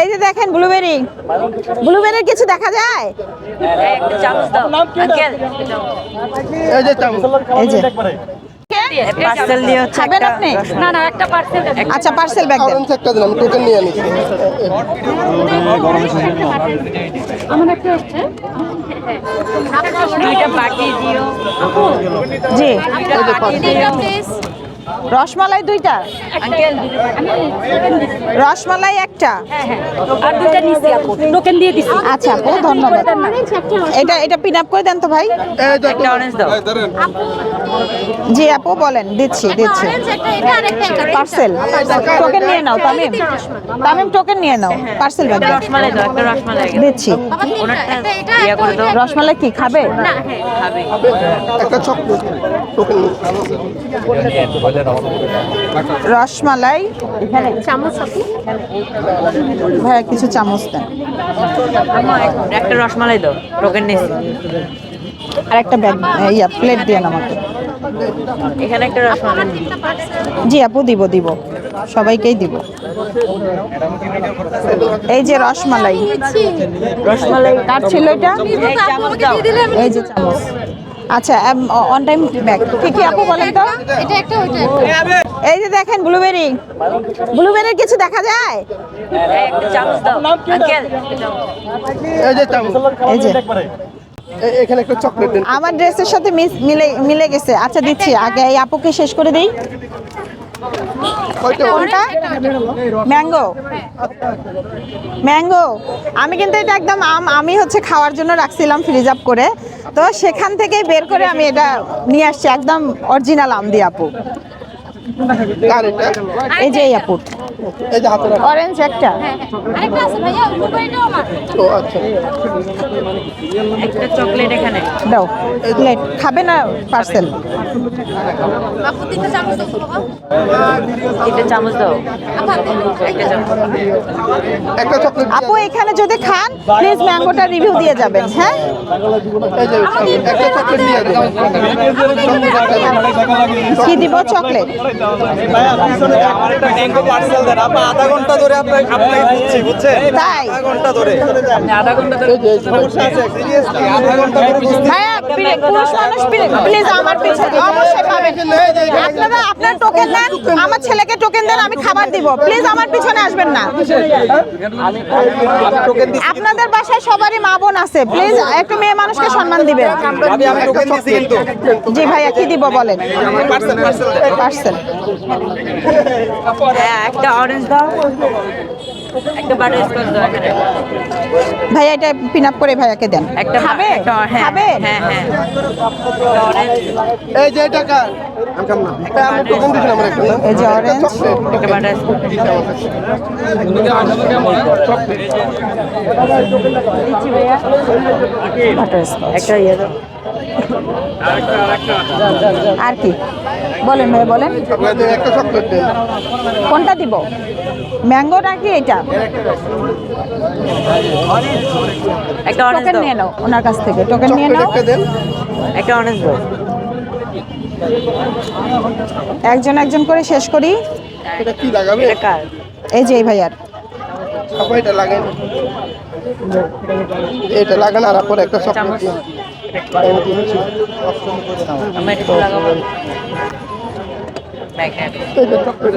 এই যে দেখেন ব্লুবেরি। ব্লুবেরির কিছু দেখা যায়? এই যে চামচ। এই যে। পার্সেল দিয়ে হচ্ছে খাবেন আপনি? না না একটা পার্সেল আচ্ছা পার্সেল ব্যাগ দেন। অরেঞ্জ একটা দিন আমি টোকেন নিয়ে নিচ্ছি দুইটা বাটি দিও। জি। দুইটা বাটি দিও। রসমালাই দুইটা? আঙ্কেল রসমালাই একটা আর দুইটা নিছি আপু। টোকেন দিয়ে দিছি। আচ্ছা আপু ধন্যবাদ। এটা এটা পিন আপ করে দেন তো ভাই। একটা অরেঞ্জ দাও। জি আপু বলেন দিচ্ছি দিচ্ছি। পার্সেল টোকেন নিয়ে নাও তামিম তামিম টোকেন নিয়ে নাও। পার্সেল ব্যাগ রসমালাই দাও একটা রসমালাই দিচ্ছি। ওনারটা ইয়া করে দাও। রসমালাই কি খাবে? খাবে। একটা চকলেট টোকেন রসমালাই। ভাইয়া কিছু চামচ দেন। একটা রসমালাই দাও টোকেন নিছি আর একটা ব্যাগ ইয়া প্লেট দেন আমাকে। এখানে একটা রসমালাই জি আপু দিব দিব। সবাইকেই দিব। এই যে রসমালাই। রসমালাই কার ছিল এটা? এই যে চামচ। আচ্ছা অন টাইম ব্যাগ কি কি আপু বলেন তো? এটা একটা ওইটা একটা। এই যে দেখেন ব্লুবেরি। ব্লুবেরির কিছু দেখা যায়? এই একটা চামচ। দাও আঙ্কেল এই যে। চামচ এই যে এখানে একটা চকলেট দিন। আমার ড্রেসের সাথে মিস- মিলে মিলে গেছে। আচ্ছা দিচ্ছি। আগে এই আপুকে শেষ করে দিই। কোনটা? ম্যাঙ্গো। ম্যাঙ্গো। আমি কিন্তু এটা একদম আম আমি হচ্ছে খাওয়ার জন্য রাখছিলাম ফ্রিজ আপ করে। তো সেখান থেকে বের করে আমি এটা নিয়ে আসছি। একদম অরিজিনাল আম দিয়ে আপু। এই যে এই আপু এই যে হাতে রাখা অরেঞ্জ একটা। আরেকটা আছে ভাইয়া আমার। ও আচ্ছা। একটা চকলেট এখানে। দাও। প্লেট খাবে না পার্সেল আপু তিনটা চামচ দাও একটা চামচ দাও। একটা চামচ। একটা চকলেট আপু এখানে যদি খান প্লিজ ম্যাঙ্গোটা রিভিউ দিয়ে যাবেন হ্যাঁ? এই একটা চকলেট দিন কি দিব? চকলেট। আধা ঘণ্টা ধরে আপনাকে আপনাকে বুঝছেন আধা ঘণ্টা ধরে আধা ঘণ্টা সিরিয়াসলি আধা ঘণ্টা ধরে বুঝতে পুরুষ মানুষ প্লিজ আমার পিছনে অবশ্যই পাবেন। আপনারা আপনার টোকেন দেন আমার ছেলেকে টোকেন দেন আমি খাবার দিব। প্লিজ আমার পিছনে আসবেন না। আপনাদের বাসায় সবারই মা বোন আছে। প্লিজ একটু মেয়ে মানুষকে সম্মান দিবেন। ভাবি আমি টোকেন দিচ্ছি কিন্তু জি ভাইয়া কি দিব বলেন? পার্সেল পার্সেল দেন পার্সেল হ্যাঁ একটা অরেঞ্জ দাও। একটা বাটার স্কচ দাও এখানে ভাইয়া এটা পিন আপ করে ভাইয়াকে দেন। একটা খাবে হ্যাঁ খাবে হ্যাঁ হ্যাঁ। এই যে এটা কার? আমি খাম না এটা আমি টোকেন দিছিলাম আমার একটা এই যে অরেঞ্জ একটা বাটার স্কচ। একটা ইয়ে দাও। আর কি? বলেন ভাই বলেন। কোনটা দিব? ম্যাঙ্গো নাকি এটা? একটা টোকেন নিয়ে নাও ওনার কাছ থেকে। টোকেন নিয়ে নাও। একটা দেন। একটা অরেঞ্জ দাও। একজন একজন করে শেষ করি। এটা কি লাগাবে? এই যে এই ভাইয়ার। এটা লাগান। এটা লাগান আর পরে একটা চকলেট আমি। একটু লাগাবো ব্যাগ এই যে চকলেট